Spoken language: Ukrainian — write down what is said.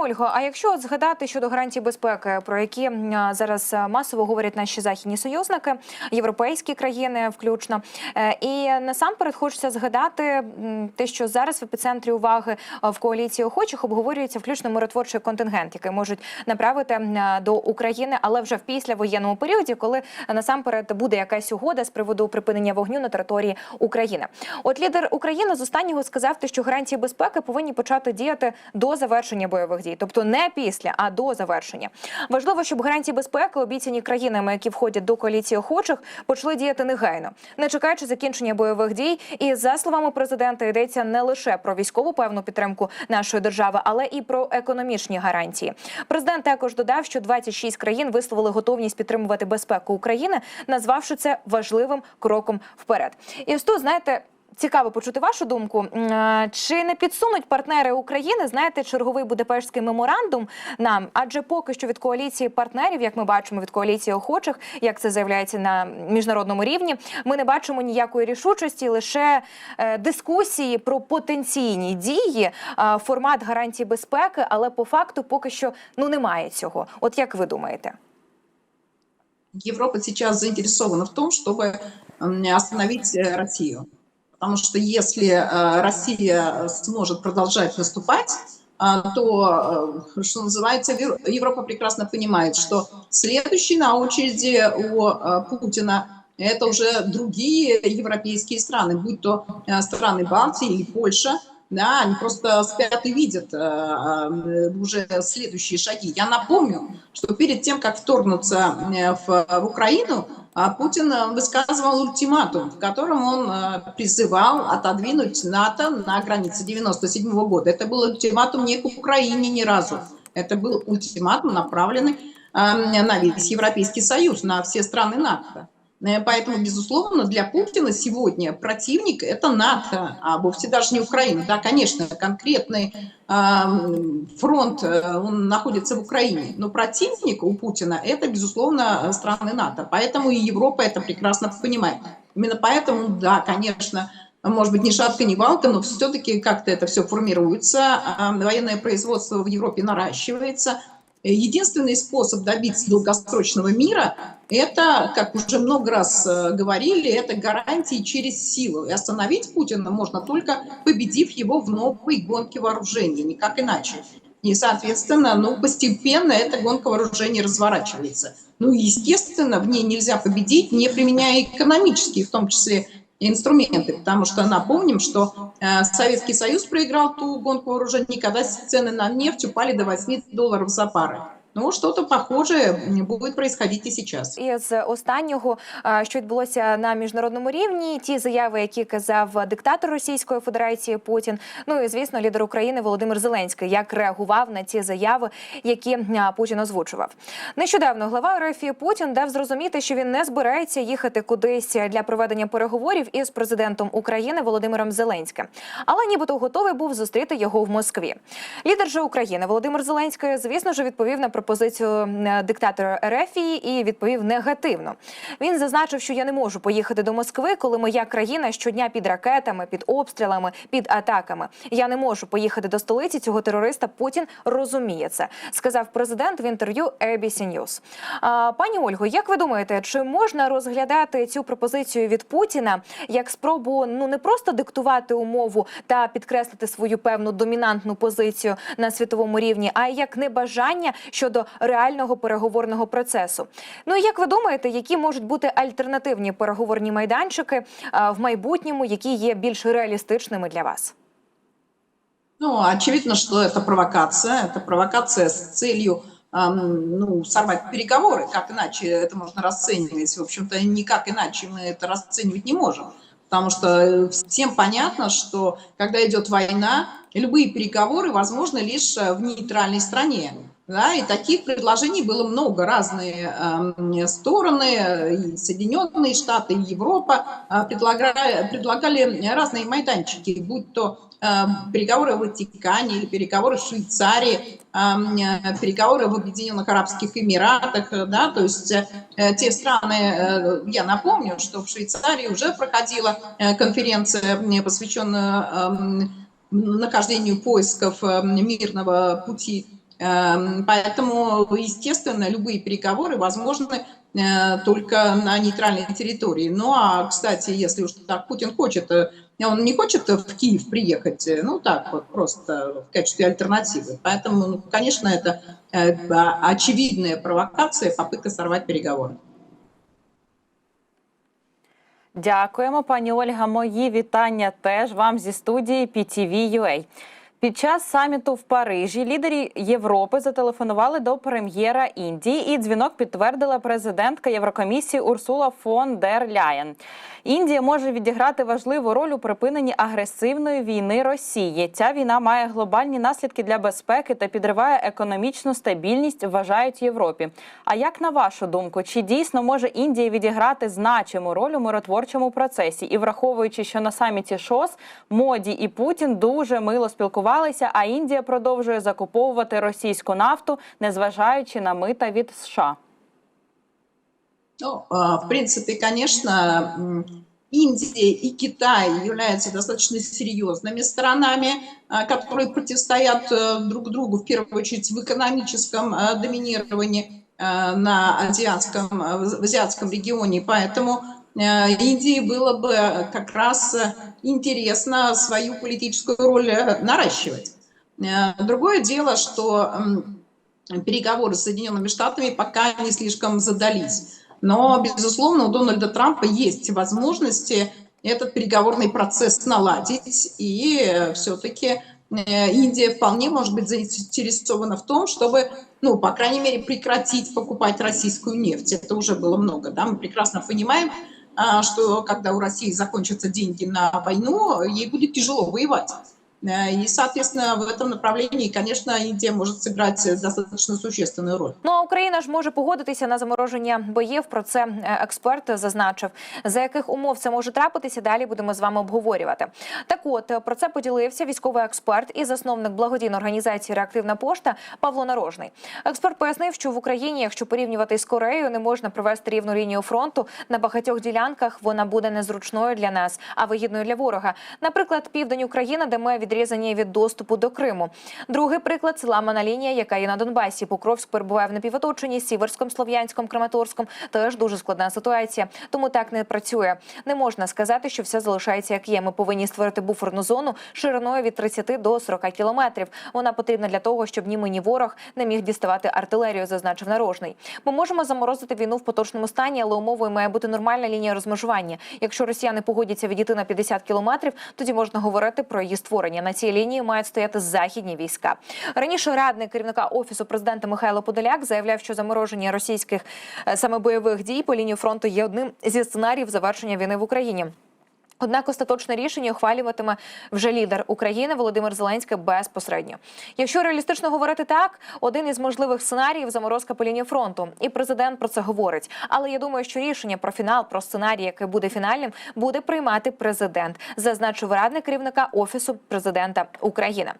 Ольго, а якщо от згадати щодо гарантій безпеки, про які зараз масово говорять наші західні союзники, європейські країни, включно, Е, і насамперед хочеться згадати те, що зараз в епіцентрі уваги в коаліції охочих обговорюється включно миротворчий контингент, який можуть направити до України, але вже в післявоєнному періоді, коли насамперед буде якась угода з приводу припинення вогню на території України. От лідер України з останнього сказав, що гарантії безпеки повинні почати діяти до завершення бойових дій, тобто не після, а до завершення. Важливо, щоб гарантії безпеки, обіцяні країнами, які входять до коаліції охочих, почали діяти негайно, не чекаючи закінчення бойових дій. І за словами президента, йдеться не лише про військову певну підтримку нашої держави, але і про економічні гарантії. Президент також додав, що 26 країн висловили готовність підтримувати безпеку України, назвавши це важливим кроком вперед. І ось тут, знаєте. Цікаво почути вашу думку. Чи не підсунуть партнери України, знаєте, черговий Будапештський меморандум нам? Адже поки що від коаліції партнерів, як ми бачимо, від коаліції охочих, як це заявляється на міжнародному рівні, ми не бачимо ніякої рішучості, лише е, дискусії про потенційні дії, формат гарантій безпеки, але по факту поки що ну немає цього. От як ви думаєте? Европа сейчас заинтересована в том, чтобы остановить Россию. Потому что если э, Россия сможет продолжать наступать, а, то, э, что называется, Европа прекрасно понимает, что следующий на очереди у э, Путина это уже другие европейские страны, будь то э, страны Балтии или Польша, да, они просто спят и видят э, э, уже следующие шаги. Я напомню, что перед тем, как вторгнуться э, в, Украину, Путин э, высказывал ультиматум, в котором он э, призывал отодвинуть НАТО на границе 97 года. Это был ультиматум не к Украине ни разу. Это был ультиматум, направленный э, на весь Европейский Союз, на все страны НАТО. Э, Поэтому, безусловно, для Путина сегодня противник – это НАТО, а вовсе даже не Украина. Да, конечно, конкретный фронт, э, он находится в Украине, но противник у Путина – это, безусловно, страны НАТО. Поэтому и Европа это прекрасно понимает. Именно поэтому, да, конечно, может быть, ни шатка, ни валка, но все-таки как-то это все формируется, военное производство в Европе наращивается. Единственный способ добиться долгосрочного мира – это, как уже много раз э, говорили, это гарантии через силу. И остановить Путина можно только победив его в новой гонке вооружений, никак иначе. И, соответственно, ну, постепенно эта гонка вооружений разворачивается. Ну, естественно, в ней нельзя победить, не применяя экономические, в том числе, инструменты, потому что напомним, что Советский Союз проиграл ту гонку вооружений, когда цены на нефть упали до 8 долларов за пары. Ну, что-то похожее будет происходить и сейчас. І з останнього, що відбулося на міжнародному рівні, ті заяви, які казав диктатор Російської Федерації Путін. Ну і звісно, лідер України Володимир Зеленський, як реагував на ці заяви, які Путін озвучував. Нещодавно глава РФ Путін дав зрозуміти, що він не збирається їхати кудись для проведення переговорів із президентом України Володимиром Зеленським, але нібито готовий був зустріти його в Москві. Лідер же України Володимир Зеленський, звісно ж, відповів на пропозицію е, диктатора Ерефії і відповів негативно. Він зазначив, що я не можу поїхати до Москви, коли моя країна щодня під ракетами, під обстрілами, під атаками. Я не можу поїхати до столиці цього терориста. Путін розуміє це, сказав президент в інтерв'ю ABC News. А, Пані Ольго, як ви думаєте, чи можна розглядати цю пропозицію від Путіна як спробу ну не просто диктувати умову та підкреслити свою певну домінантну позицію на світовому рівні, а як небажання щодо реального переговорного процесу? Ну і як ви думаєте, які можуть бути альтернативні переговорні майданчики а, в майбутньому, які є більш реалістичними для вас? Ну, очевидно, что это провокация. Это провокация с целью эм, ну, сорвать переговоры. Как иначе это можно расценивать? В общем-то, никак иначе мы это расценивать не можем. Потому что э, всем понятно, что когда идет война, любые переговоры возможны лишь э, в нейтральной стране. Да, и таких предложений было много. Разные э, стороны, и Соединенные Штаты, и Европа э, предлагали, предлагали разные майданчики, будь то э, переговоры в Ватикане или переговоры в Швейцарии, э, э, переговоры в Объединенных Арабских Эмиратах, э, да, то есть те страны, я напомню, что в Швейцарии уже проходила конференция, посвященная э, нахождению поисков мирного пути Эм, Поэтому, естественно, любые переговоры возможны э, только на нейтральной территории. Ну а, кстати, если уж так Путин хочет, э, он не хочет в Киев приехать, э, ну так вот просто в качестве альтернативы. Поэтому, ну, конечно, это э, а- очевидная провокация, попытка сорвать переговоры. Дякуємо, пані Ольга. Мої вітання теж вам зі студії PTV.ua. Під час саміту в Парижі лідери Європи зателефонували до прем'єра Індії, і дзвінок підтвердила президентка Єврокомісії Урсула фон дер Ляєн. Індія може відіграти важливу роль у припиненні агресивної війни Росії. Ця війна має глобальні наслідки для безпеки та підриває економічну стабільність, вважають Європі. А як на вашу думку, чи дійсно може Індія відіграти значиму роль у миротворчому процесі? І враховуючи, що на саміті ШОС Моді і Путін дуже мило спілкувалися, а Індія продовжує закуповувати російську нафту, незважаючи на мита від США. Ну, а, в принципе, конечно, м, Индия и Китай являются достаточно серьезными сторонами, а, которые противостоят э, друг другу, в первую очередь, в экономическом э, доминировании э, На азиатском, э, в азиатском регионе. Поэтому э, Индии было бы как раз э, интересно свою политическую роль э, наращивать. Э, Другое дело, что переговоры с Соединенными Штатами пока не слишком задались. Но, безусловно, у Дональда Трампа есть возможности этот переговорный процесс наладить, и все-таки Индия вполне может быть заинтересована в том, чтобы, ну, по крайней мере, прекратить покупать российскую нефть. Это уже было много, да, мы прекрасно понимаем, а, что когда у России закончатся деньги на войну, ей будет тяжело воевать. Э, И, соответственно, в этом направлении, конечно, Индия может сыграть э, достаточно существенную роль. Ну а Україна ж може погодитися на замороження боїв. Про це е, експерт зазначив. За яких умов це може трапитися? Далі будемо з вами обговорювати. Так, от е, про це поділився військовий експерт і засновник благодійної організації Реактивна пошта Павло Нарожний. Експерт пояснив, що в Україні, якщо порівнювати з Кореєю, не можна провести рівну лінію фронту. На багатьох ділянках вона буде незручною для нас, а вигідною для ворога. Наприклад, південь України, де ми відрізані від доступу до Криму. Другий приклад це ламана лінія, яка є на Донбасі. Покровськ перебуває в напівоточенні, Сіверськом, Слов'янськом, Краматорськом. Теж дуже складна ситуація. Тому так не працює. Не можна сказати, що все залишається як є. Ми повинні створити буферну зону шириною від 30 до 40 кілометрів. Вона потрібна для того, щоб ні ми, ні ворог не міг діставати артилерію, зазначив нарожний. Ми можемо заморозити війну в поточному стані, але умовою має бути нормальна лінія розмежування. Якщо росіяни погодяться відійти на 50 кілометрів, тоді можна говорити про її створення. На цій лінії мають стояти західні війська. Раніше радник керівника офісу президента Михайло Подоляк заявляв, що замороження російських е, саме бойових дій по лінії фронту є одним зі сценаріїв завершення війни в Україні. Однак остаточне рішення ухвалюватиме вже лідер України Володимир Зеленський безпосередньо. Якщо реалістично говорити так, один із можливих сценаріїв заморозка по лінії фронту, і президент про це говорить. Але я думаю, що рішення про фінал, про сценарій, який буде фінальним, буде приймати президент, зазначив радник керівника офісу президента України.